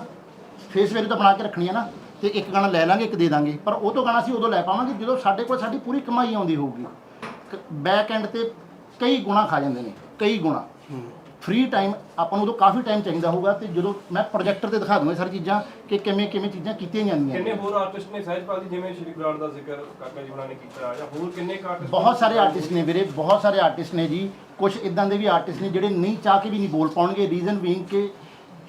ਫੇਸ ਵੈਲਿਊ ਤਾਂ ਬਣਾ ਕੇ ਰੱਖਣੀ ਹੈ ਨਾ, ਤੇ ਇੱਕ ਗਾਣਾ ਲੈ ਲਾਂਗੇ, ਇੱਕ ਦੇ ਦਾਂਗੇ। ਪਰ ਉਹ ਤੋਂ ਗਾਣਾ ਅਸੀਂ ਉਦੋਂ ਲੈ ਪਾਵਾਂਗੇ ਜਦੋਂ ਸਾਡੇ ਕੋਲ ਸਾਡੀ ਪੂਰੀ ਕਮਾਈ ਆਉਂਦੀ ਹੋਊਗੀ। ਬੈਕ ਐਂਡ ਤੇ ਕਈ ਗੁਣਾ ਖਾ ਜਾਂਦੇ ਨੇ, ਕਈ ਗੁਣਾ। ਫ੍ਰੀ ਟਾਈਮ ਆਪਾਂ ਨੂੰ ਉਦੋਂ ਕਾਫੀ ਟਾਈਮ ਚਾਹੀਦਾ ਹੋਊਗਾ ਤੇ ਜਦੋਂ ਮੈਂ ਪ੍ਰੋਜੈਕਟਰ ਤੇ ਦਿਖਾ ਦੂੰਗਾ ਸਾਰੀ ਚੀਜ਼ਾਂ ਕਿ ਕਿਵੇਂ ਕਿਵੇਂ ਚੀਜ਼ਾਂ ਕੀਤੀਆਂ ਜਾਂਦੀਆਂ ਕਿੰਨੇ ਹੋਰ ਆਰਟਿਸਟ ਨੇ ਸਹਿਜਪਾਲ ਜੀ ਜਿਵੇਂ ਸ਼੍ਰੀ ਬਰਾੜ ਦਾ ਜ਼ਿਕਰ ਕਾਕਾ ਜੀ ਹੋਣਾ ਨੇ ਕੀਤਾ ਜਾਂ ਹੋਰ ਕਿੰਨੇ ਆਰਟਿਸਟ ਬਹੁਤ ਸਾਰੇ ਆਰਟਿਸਟ ਨੇ ਵੀਰੇ ਬਹੁਤ ਸਾਰੇ ਆਰਟਿਸਟ ਨੇ ਜੀ। ਕੁਝ ਇਦਾਂ ਦੇ ਵੀ ਆਰਟਿਸਟ ਨੇ ਜਿਹੜੇ ਨਹੀਂ ਚਾਹ ਕੇ ਵੀ ਨਹੀਂ ਬੋਲ ਪਾਉਣਗੇ। ਰੀਜ਼ਨ ਬੀਇੰਗ ਕਿ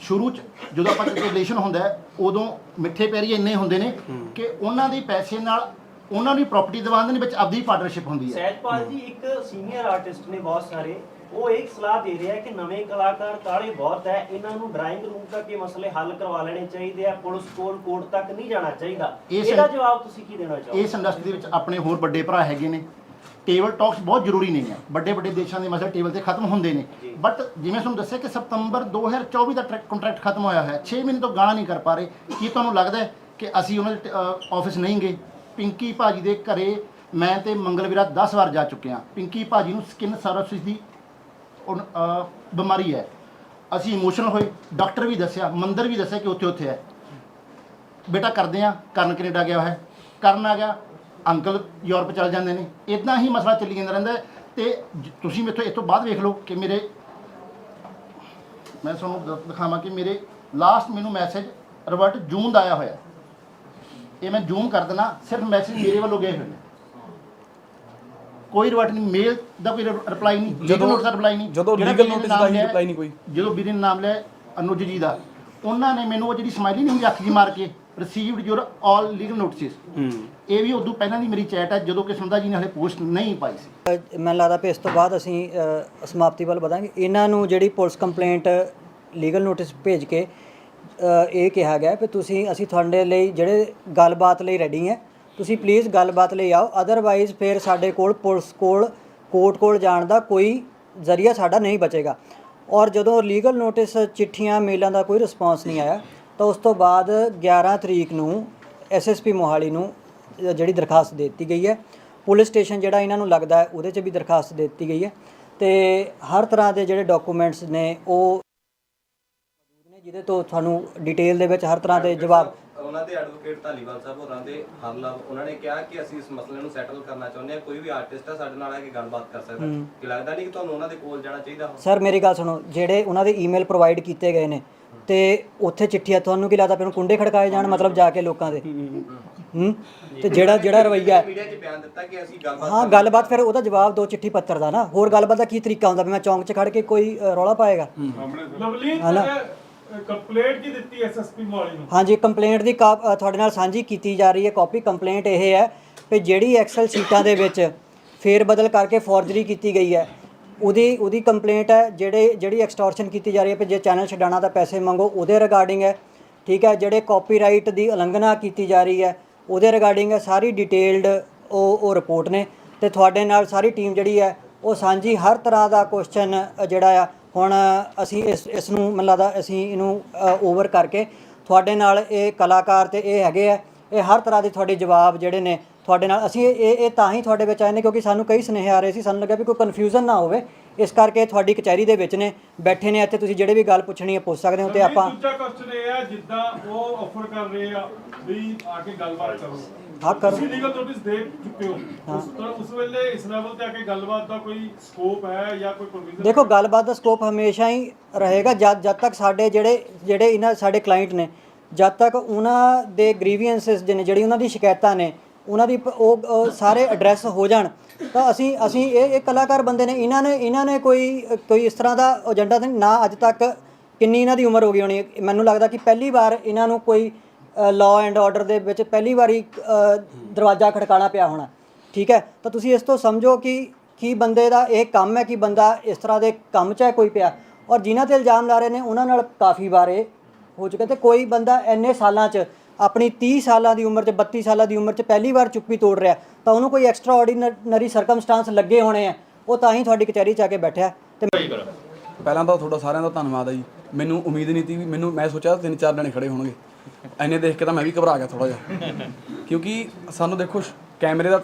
ਸ਼ੁਰੂ ਚ ਜਦੋਂ ਆਪਾਂ ਰਿਲੇਸ਼ਨ ਹੁੰਦਾ ਹੈ, ਉਦੋਂ ਮਿੱਠੇ ਪੈਰੀ ਇੰਨੇ ਹੁੰਦੇ ਨੇ ਕਿ ਉਹਨਾਂ ਦੇ ਪੈਸੇ ਨਾਲ ਉਹਨਾਂ ਨੂੰ ਪ੍ਰਾਪਰਟੀ ਦਿਵਾਉਂਦੇ ਨੇ ਵਿੱਚ ਆਪਦੀ ਪਾਰਟਨਰਸ਼ਿਪ ਹੁੰਦੀ ਹੈ। ਸਹਿਜਪਾਲ ਜੀ ਇੱਕ ਸੀਨੀਅਰ ਆਰਟਿਸਟ ਨੇ ਬਹੁਤ ਸਾਰੇ ਉਹ ਇੱਕ ਸਲਾਹ ਦੇ ਰਿਹਾ ਕਿ ਨਵੇਂ ਕਲਾਕਾਰ ਕਾਲੇ ਬਹੁਤ ਹੈ ਇਹਨਾਂ ਨੂੰ ਡਰਾਇੰਗ ਰੂਮ ਤੱਕ ਇਹ ਮਸਲੇ ਹੱਲ ਕਰਵਾ ਲੈਣੇ ਚਾਹੀਦੇ ਆ ਪੁਲਿਸ ਕੋਲ ਕੋਰਟ ਤੱਕ ਨਹੀਂ ਜਾਣਾ ਚਾਹੀਦਾ। ਇਹਦਾ ਜਵਾਬ ਤੁਸੀਂ ਕੀ ਦੇਣਾ ਚਾਹੋਗੇ? ਇਸ ਇੰਡਸਟਰੀ ਦੇ ਵਿੱਚ ਆਪਣੇ ਹੋਰ ਵੱਡੇ ਭਰਾ ਹੈਗੇ ਨੇ। ਟੇਬਲ ਟਾਕਸ ਬਹੁਤ ਜ਼ਰੂਰੀ ਨਹੀਂ ਹੈ ਵੱਡੇ ਵੱਡੇ ਦੇਸ਼ਾਂ ਦੇ ਮਸਲੇ ਟੇਬਲ ਤੇ ਖਤਮ ਹੁੰਦੇ ਨੇ। ਬਟ ਜਿਵੇਂ ਤੁਹਾਨੂੰ ਦੱਸਿਆ ਕਿ ਸਤੰਬਰ 2024 ਦਾ ਕੰਟਰੈਕਟ ਖਤਮ ਹੋਇਆ ਹੋਇਆ 6 ਮਹੀਨੇ ਤੋਂ ਗਾਣਾ ਨਹੀਂ ਕਰ ਪਾ ਰਹੇ। ਕੀ ਤੁਹਾਨੂੰ ਲੱਗਦਾ ਹੈ ਕਿ ਅਸੀਂ ਉਹਨਾਂ ਦੇ ਆਫਿਸ ਨਹੀਂ ਗਏ? ਪਿੰਕੀ ਭਾਜੀ ਦੇ ਘਰੇ ਮੈਂ ਤੇ ਮੰਗਲਵੀਰਾ 10 ਵਾਰ ਜਾ ਚੁੱਕੇ ਹਾਂ। ਪਿੰਕੀ ਭਾਜੀ ਨੂੰ ਸਕਿਨ ਸਰੋਸਿਸ ਦੀ ਉਨ- ਅਹ, ਬਿਮਾਰੀ ਹੈ। ਅਸੀਂ ਇਮੋਸ਼ਨਲ ਹੋਏ ਡਾਕਟਰ ਵੀ ਦੱਸਿਆ, ਮੰਦਰ ਵੀ ਦੱਸਿਆ ਕਿ ਉੱਥੇ ਉੱਥੇ ਹੈ। ਬੇਟਾ ਕਰਦੇ ਆ ਕਰਨ ਕੈਨੇਡਾ ਗਿਆ ਹੋਇਆ ਹੈ। ਕਰਨ ਆ ਗਿਆ, ਅੰਕਲ ਯੂਰਪ ਚਲ ਜਾਂਦੇ ਨੇ। ਇਦਾਂ ਹੀ ਮਸਲਾ ਚੱਲੀ ਜਾਂਦਾ ਰਹਿੰਦਾ ਹੈ। ਤੇ ਜ- ਤੁਸੀਂ ਮੇਥੋਂ ਇਸ ਤੋਂ ਬਾਅਦ ਵੇਖ ਲਓ ਕਿ ਮੇਰੇ ਮੈਂ ਤੁਹਾਨੂੰ ਦ- ਦਿਖਾਵਾਂ ਕਿ ਮੇਰੇ ਲਾਸਟ ਮੈਨੂੰ ਮੈਸੇਜ ਰਿਵਰਟ ਜੂਨ ਦਾ ਆਇਆ ਹੋਇਆ। ਇਹ ਮੈਂ ਜ਼ੂਮ ਕਰ ਦੇਣਾ ਸਿਰਫ ਮੈਸੇਜ ਮੇਰੇ ਵੱਲੋਂ ਗਏ ਹੋਏ ਨੇ। ਕੋਈ ਰਿਵਰਟ ਨਹੀਂ ਮੇਲ ਦਾ ਕੋਈ ਰਿਪਲਾਈ ਨਹੀਂ ਲੀਗਲ ਜਦੋਂ- ਨੋਟਿਸ ਦਾ ਰਿਪਲਾਈ ਨਹੀਂ। ਜਦੋਂ ਜਿਹੜਾ legal ਵੀਰੇ ਨੇ notice ਨਾਮ ਦਾ ਹੀ reply ਨਹੀਂ ਕੋਈ। ਜਦੋਂ ਵੀਰੇ ਨੇ ਨਾਮ ਲਿਆ ਅਨੁਜ ਜੀ ਦਾ ਉਹਨਾਂ ਨੇ ਮੈਨੂੰ ਉਹ ਜਿਹੜੀ ਸਮਾਈਲੀ ਨਹੀਂ ਹੁੰਦੀ ਅੱਖ ਜੀ ਮਾਰ ਕੇ received your all legal notices ਹੂੰ। ਇਹ ਵੀ ਉਦੋਂ ਪਹਿਲਾਂ ਦੀ ਮੇਰੀ ਚੈਟ ਹੈ ਜਦੋਂ ਕਿ ਸੁੰਦਾ ਜੀ ਨੇ ਹਲੇ ਪੋਸਟ ਨਹੀਂ ਪਾਈ ਸੀ। ਮੈਨੂੰ ਲੱਗਦਾ ਵੀ ਇਸ ਤੋਂ ਬਾਅਦ ਅਸੀਂ ਸਮਾਪਤੀ ਵੱਲ ਵਧਾਂਗੇ। ਇਹਨਾਂ ਨੂੰ ਜਿਹੜੀ ਪੁਲਿਸ ਕੰਪਲੇਂਟ ਲੀਗਲ ਨੋਟਿਸ ਭੇਜ ਕੇ ਇਹ ਕਿਹਾ ਗਿਆ ਕਿ ਤੁਸੀਂ ਅਸੀਂ ਤੁਹਾਡੇ ਲਈ ਜਿਹੜੇ ਗੱਲਬਾਤ ਲਈ ਰੈਡੀ ਹੈ ਤੁਸੀਂ ਪਲੀਜ਼ ਗੱਲਬਾਤ ਲਈ ਆਓ। ਅਦਰਵਾਈਜ਼ ਫਿਰ ਸਾਡੇ ਕੋਲ ਪੁਲਿਸ ਕੋਲ ਕੋਰਟ ਕੋਲ ਜਾਣ ਦਾ ਕੋਈ ਜ਼ਰੀਆ ਸਾਡਾ ਨਹੀਂ ਬਚੇਗਾ। ਔਰ ਜਦੋਂ ਲੀਗਲ ਨੋਟਿਸ ਚਿੱਠੀਆਂ, ਮੇਲਾਂ ਦਾ ਕੋਈ ਰਿਸਪਾਂਸ ਨਹੀਂ ਆਇਆ, ਤਾਂ ਉਸ ਤੋਂ ਬਾਅਦ 11 ਤਰੀਕ ਨੂੰ ਐਸਐਸਪੀ ਮੋਹਾਲੀ ਨੂੰ ਜਿਹੜੀ ਦਰਖਾਸਤ ਦੇ ਦਿੱਤੀ ਗਈ ਹੈ, ਪੁਲਿਸ ਸਟੇਸ਼ਨ ਜਿਹੜਾ ਇਹਨਾਂ ਨੂੰ ਲੱਗਦਾ ਉਹਦੇ 'ਚ ਵੀ ਦਰਖਾਸਤ ਦੇ ਦਿੱਤੀ ਗਈ ਹੈ। ਤੇ ਹਰ ਤਰ੍ਹਾਂ ਦੇ ਜਿਹੜੇ ਡਾਕੂਮੈਂਟਸ ਨੇ, ਉਹ ਜਿਹਦੇ ਤੋਂ ਤੁਹਾਨੂੰ ਡਿਟੇਲ ਦੇ ਵਿੱਚ ਹਰ ਤਰ੍ਹਾਂ ਦੇ ਜਵਾਬ ਉਹਨਾਂ ਦੇ ਐਡਵੋਕੇਟ ਧਾਲੀਵਾਲ ਸਾਹਿਬ ਹੋਰਾਂ ਦੇ ਹਰਲਵ ਉਹਨਾਂ ਨੇ ਕਿਹਾ ਕਿ ਅਸੀਂ ਇਸ ਮਸਲੇ ਨੂੰ ਸੈਟਲ ਕਰਨਾ ਚਾਹੁੰਦੇ ਹਾਂ ਕੋਈ ਵੀ ਆਰਟਿਸਟ ਹੈ ਸਾਡੇ ਨਾਲ ਆ ਕੇ ਗੱਲਬਾਤ ਕਰ ਸਕਦਾ। ਕਿ ਲੱਗਦਾ ਨਹੀਂ ਕਿ ਤੁਹਾਨੂੰ ਉਹਨਾਂ ਦੇ ਕੋਲ ਜਾਣਾ ਚਾਹੀਦਾ ਸਰ ਮੇਰੀ ਗੱਲ ਸੁਣੋ ਜਿਹੜੇ ਉਹਨਾਂ ਦੇ ਈਮੇਲ ਪ੍ਰੋਵਾਈਡ ਕੀਤੇ ਗਏ ਨੇ ਤੇ ਉੱਥੇ ਚਿੱਠੀਆਂ ਤੁਹਾਨੂੰ ਕੀ ਲੱਗਦਾ ਫਿਰ ਕੁੰਡੇ ਖੜਕਾਏ ਜਾਣ ਮਤਲਬ ਜਾ ਕੇ ਲੋਕਾਂ ਦੇ? ਹੂੰ ਤੇ ਜਿਹੜਾ ਜਿਹੜਾ ਰਵਈਆ ਹੈ ਮੀਡੀਆ 'ਚ ਬਿਆਨ ਦਿੱਤਾ ਕਿ ਅਸੀਂ ਗੱਲਬਾਤ ਹਾਂ ਗੱਲਬਾਤ ਫਿਰ ਉਹਦਾ ਜਵਾਬ ਦੋ ਚਿੱਠੀ ਪੱਤਰ ਦਾ ਨਾ। ਹੋਰ ਗੱਲਬਾਤ ਦਾ ਕੀ ਤਰੀਕਾ ਹੁੰਦਾ ਵੀ ਮੈਂ ਚੌਂਕ 'ਚ ਖੜ ਕੇ ਕੋਈ ਰੌਲਾ ਪਾਏਗਾ? ਲਵਲੀਨ ਹਨਾ? ਕੰਪਲੇਂਟ ਕੀ ਦਿੱਤੀ ਐਸਐਸਪੀ ਮੋਹਾਲੀ ਨੂੰ? ਹਾਂਜੀ ਕੰਪਲੇਂਟ ਦੀ ਕਾ ਅ, ਤੁਹਾਡੇ ਨਾਲ ਸਾਂਝੀ ਕੀਤੀ ਜਾ ਰਹੀ ਹੈ ਕਾਪੀ ਕੰਪਲੇਂਟ ਇਹ ਹੈ ਕਿ ਜਿਹੜੀ ਐਕਸਲ ਸ਼ੀਟਾਂ ਦੇ ਵਿੱਚ ਫੇਰ ਬਦਲ ਕਰਕੇ ਫੋਰਜਰੀ ਕੀਤੀ ਗਈ ਹੈ ਉਹਦੀ ਉਹਦੀ ਕੰਪਲੇਂਟ ਹੈ ਜਿਹੜੇ ਜਿਹੜੀ ਐਕਸਟੋਰਸ਼ਨ ਕੀਤੀ ਜਾ ਰਹੀ ਹੈ ਕਿ ਜੇ ਚੈਨਲ ਛਡਾਣਾ ਤਾਂ ਪੈਸੇ ਮੰਗੋ ਉਹਦੇ ਰਿਗਾਰਡਿੰਗ ਹੈ ਠੀਕ ਹੈ ਜਿਹੜੇ ਕਾਪੀਰਾਈਟ ਦੀ ਉਲੰਘਣਾ ਕੀਤੀ ਜਾ ਰਹੀ ਹੈ ਉਹਦੇ ਰਿਗਾਰਡਿੰਗ ਹੈ ਸਾਰੀ ਡਿਟੇਲਡ ਉਹ ਉਹ ਰਿਪੋਰਟ ਨੇ ਤੇ ਤੁਹਾਡੇ ਨਾਲ ਸਾਰੀ ਟੀਮ ਜਿਹੜੀ ਹੈ ਉਹ ਸਾਂਝੀ ਹਰ ਤਰ੍ਹਾਂ ਦਾ ਕੁਐਸਚਨ ਜਿਹੜਾ ਆ ਹੁਣ ਅਸੀਂ ਇਸ ਇਸ ਨੂੰ ਮੈਨੂੰ ਲੱਗਦਾ ਅਸੀਂ ਇਹਨੂੰ ਓਵਰ ਕਰਕੇ ਤੁਹਾਡੇ ਨਾਲ ਇਹ ਕਲਾਕਾਰ ਤੇ ਇਹ ਹੈਗੇ ਆ, ਇਹ ਹਰ ਤਰ੍ਹਾਂ ਦੇ ਤੁਹਾਡੇ ਜਵਾਬ ਜਿਹੜੇ ਨੇ ਤੁਹਾਡੇ ਨਾਲ ਅਸੀਂ ਇਹ ਇਹ ਤਾਂ ਹੀ ਤੁਹਾਡੇ ਵਿੱਚ ਆਏ ਨੇ ਕਿਉਂਕਿ ਸਾਨੂੰ ਕਈ ਸੁਨੇਹੇ ਆ ਰਹੇ ਸੀ ਸਾਨੂੰ ਲੱਗਾ ਵੀ ਕੋਈ ਕਨਫਿਊਜ਼ਨ ਨਾ ਹੋਵੇ। ਇਸ ਕਰਕੇ ਤੁਹਾਡੀ ਕਚਹਿਰੀ ਦੇ ਵਿੱਚ ਨੇ ਬੈਠੇ ਨੇ ਇੱਥੇ ਤੁਸੀਂ ਜਿਹੜੇ ਵੀ ਗੱਲ ਪੁੱਛਣੀ ਹੈ ਪੁੱਛ ਸਕਦੇ ਹੋ ਤੇ ਆਪਾਂ ਦੂਜਾ ਕੁਐਸਚਨ ਇਹ ਹੈ ਜਿੱਦਾਂ ਉਹ ਆਫਰ ਕਰ ਰਹੇ ਆ ਵੀ ਆ ਕੇ ਗੱਲਬਾਤ ਕਰੋ। ਹਾਂ ਕਰੋ। ਤੁਸੀਂ ਲੀਗਲ ਨੋਟਿਸ ਦੇ ਚੁੱਕੇ ਹੋ। ਉਸ ਉਸ ਵੇਲੇ ਇਸ ਲੈਵਲ ਤੇ ਆ ਕੇ ਗੱਲਬਾਤ ਦਾ ਕੋਈ ਸਕੋਪ ਹੈ ਜਾਂ ਕੋਈ ਪ੍ਰੋਵੀਜ਼ਨ ਦੇਖੋ ਗੱਲਬਾਤ ਦਾ ਸਕੋਪ ਹਮੇਸ਼ਾ ਹੀ ਰਹੇਗਾ ਜਦ ਜਦ ਤੱਕ ਸਾਡੇ ਜਿਹੜੇ ਜਿਹੜੇ ਇਹਨਾਂ ਸਾਡੇ ਕਲਾਇੰਟ ਨੇ ਜਦ ਤੱਕ ਉਹਨਾਂ ਦੇ ਗ੍ਰੀਵੀਐਂਸਸ ਜਿਹੜੀ ਉਹਨਾਂ ਦੀ ਸ਼ਿਕਾਇਤਾਂ ਨੇ ਉਹਨਾਂ ਦੀ ਪ- ਉਹ ਅ, ਸਾਰੇ ਐਡਰੈਸ ਹੋ ਜਾਣ। ਤਾਂ ਅਸੀਂ ਅਸੀਂ ਇਹ ਇਹ ਕਲਾਕਾਰ ਬੰਦੇ ਨੇ ਇਹਨਾਂ ਨੇ ਇਹਨਾਂ ਨੇ ਕੋਈ ਕੋਈ ਇਸ ਤਰ੍ਹਾਂ ਦਾ ਏਜੰਡਾ ਤਾਂ ਨਾ ਅੱਜ ਤੱਕ ਕਿੰਨੀ ਇਹਨਾਂ ਦੀ ਉਮਰ ਹੋ ਗਈ ਹੋਣੀ। ਹੈ। ਮੈਨੂੰ ਲੱਗਦਾ ਕਿ ਪਹਿਲੀ ਵਾਰ ਇਹਨਾਂ ਨੂੰ ਕੋਈ ਲਾਅ ਐਂਡ ਆਰਡਰ ਦੇ ਵਿੱਚ ਪਹਿਲੀ ਵਾਰੀ ਅ, ਦਰਵਾਜ਼ਾ ਖੜਕਾਣਾ ਪਿਆ ਹੋਣਾ। ਠੀਕ ਹੈ? ਤਾਂ ਤੁਸੀਂ ਇਸ ਤੋਂ ਸਮਝੋ ਕਿ ਕੀ ਬੰਦੇ ਦਾ ਇਹ ਕੰਮ ਹੈ ਕਿ ਬੰਦਾ ਇਸ ਤਰ੍ਹਾਂ ਦੇ ਕੰਮ 'ਚ ਹੈ ਕੋਈ ਪਿਆ। ਔਰ ਜਿਨ੍ਹਾਂ ਤੇ ਇਲਜ਼ਾਮ ਲਾ ਰਹੇ ਨੇ ਉਹਨਾਂ ਨਾਲ ਕਾਫੀ ਵਾਰ ਇਹ ਹੋ ਚੁੱਕਾ ਤੇ ਕੋਈ ਬੰਦਾ ਇੰਨੇ ਸਾਲਾਂ 'ਚ ਆਪਣੀ 30 ਸਾਲਾਂ ਦੀ ਉਮਰ 'ਚ 32 ਸਾਲਾਂ ਦੀ ਉਮਰ 'ਚ ਪਹਿਲੀ ਵਾਰ ਚੁੱਪੀ ਤੋੜ ਰਿਹਾ ਤਾਂ ਉਹਨੂੰ ਕੋਈ ਐਕਸਟਰਾ ਆਰਡੀਨਰੀ ਸਰਕਮਸਟੈਂਸ ਲੱਗੇ ਹੋਣੇ ਆ। ਉਹ ਤਾਂ ਹੀ ਤੁਹਾਡੀ ਕਚਹਿਰੀ 'ਚ ਆ ਕੇ ਬੈਠਿਆ। ਤੇ ਪਹਿਲਾਂ ਤਾਂ ਤੁਹਾਡਾ ਸਾਰਿਆਂ ਦਾ ਧੰਨਵਾਦ ਹੈ ਜੀ। ਮੈਨੂੰ ਉਮੀਦ ਨਹੀਂ ਸੀ ਵੀ ਮੈਨੂੰ ਮੈਂ ਸੋਚਿਆ ਤਿੰਨ ਚਾਰ ਜਣੇ ਖੜੇ ਹੋਣਗੇ। ਐਨੇ ਦੇਖ ਕੇ ਤਾਂ ਮੈਂ ਵੀ ਘਬਰਾ ਗਿਆ ਥੋੜਾ ਜਿਹਾ। ਕਿਉਂਕਿ ਸਾਨੂੰ ਦੇਖੋ ਕੈਮਰੇ ਦਾ